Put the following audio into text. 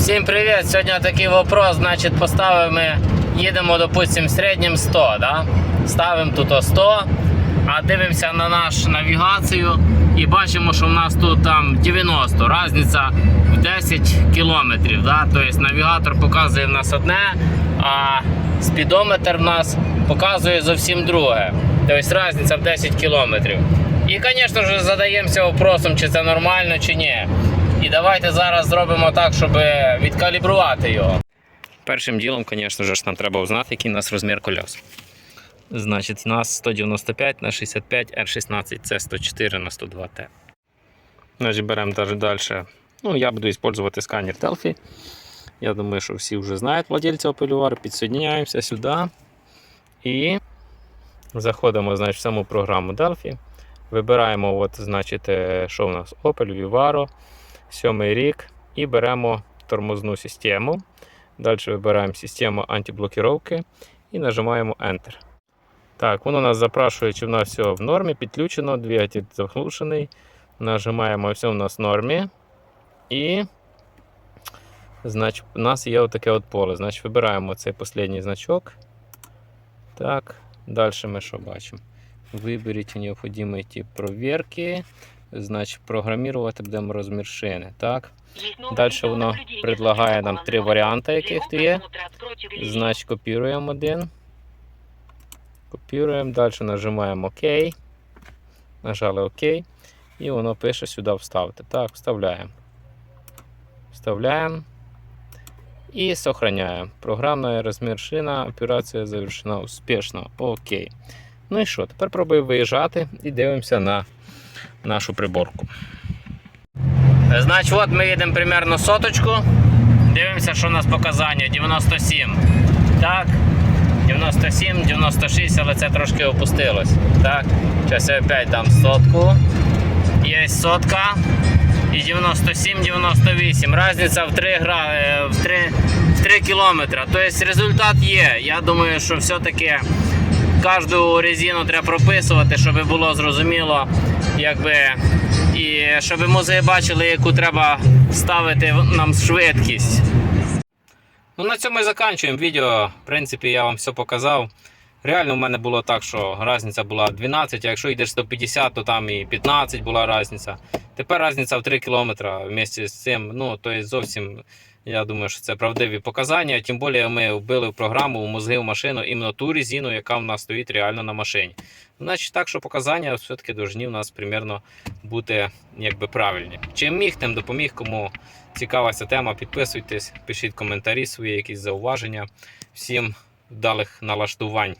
Всім привіт! Сьогодні такий вопрос. Значить, поставимо ми, їдемо, допустим, в середньому 100, да? ставимо тут 100, а дивимося на нашу навігацію і бачимо, що в нас тут там 90, різниця в 10 кілометрів. Да? Тобто навігатор показує в нас одне, а спідометр в нас показує зовсім друге. Тобто різниця в 10 кілометрів. І, звісно ж, задаємося вопросом, чи це нормально, чи ні. І давайте зараз зробимо так, щоб відкалібрувати його. Першим ділом, звісно ж, нам треба узнати, який у нас розмір кольос. Значить, у нас 195 на 65 R16, це 104 на 102 T. Значить, беремо далі. Ну, я буду використовувати сканер Delphi. Я думаю, що всі вже знають владельця опелювару. Підсоединяємося сюди і заходимо значить, в саму програму Delphi. Вибираємо, от, значить, е, що в нас Opel Vivaro, сьомий рік, і беремо тормозну систему. Далі вибираємо систему антиблокіровки і нажимаємо Enter. Так, воно нас запрашує, чи в нас все в нормі, підключено, двигатель заглушений. Нажимаємо, все в нас в нормі. І значить, у нас є отаке от поле. Значить, вибираємо цей останній значок. Так, далі ми що бачимо? Виберіть необхідні ті проверки. Значить, програмувати будемо розмір шини. Так? Дальше воно предлагає нам три варіанти, яких то є. Значить, копіруємо один. Копіруємо, далі нажимаємо ОК. Нажали ОК. І воно пише сюди вставити. Так, вставляємо. Вставляємо. І сохраняємо. Програмна розмір шина. Операція завершена успішно. Окей. Ну і що? Тепер пробуємо виїжджати і дивимося на нашу приборку. Значить, от ми їдемо примерно соточку. Дивимося, що у нас показання 97. Так. 97, 96, але це трошки опустилось. Так. Зараз я опять дам сотку. Є сотка. І 97, 98. Разниця в 3 гра... е, в 3, в 3 кілометри. Тобто результат є. Я думаю, що все-таки кожну резину треба прописувати, щоб було зрозуміло, якби. І щоб музеї бачили, яку треба ставити нам швидкість. Ну, на цьому і закінчуємо відео. В принципі, я вам все показав. Реально, в мене було так, що різниця була 12, а якщо йдеш 150, то там і 15 була різниця. Тепер різниця в 3 км вместе з цим. Ну, то є зовсім, я думаю, що це правдиві показання. Тим більше ми вбили в програму, в мозги в машину іменно ту резину, яка в нас стоїть реально на машині. Значить, так, що показання все-таки повинні в нас примерно бути якби правильні. Чим міг, тим допоміг, кому цікава ця тема, підписуйтесь, пишіть коментарі свої, якісь зауваження. Всім вдалих налаштувань.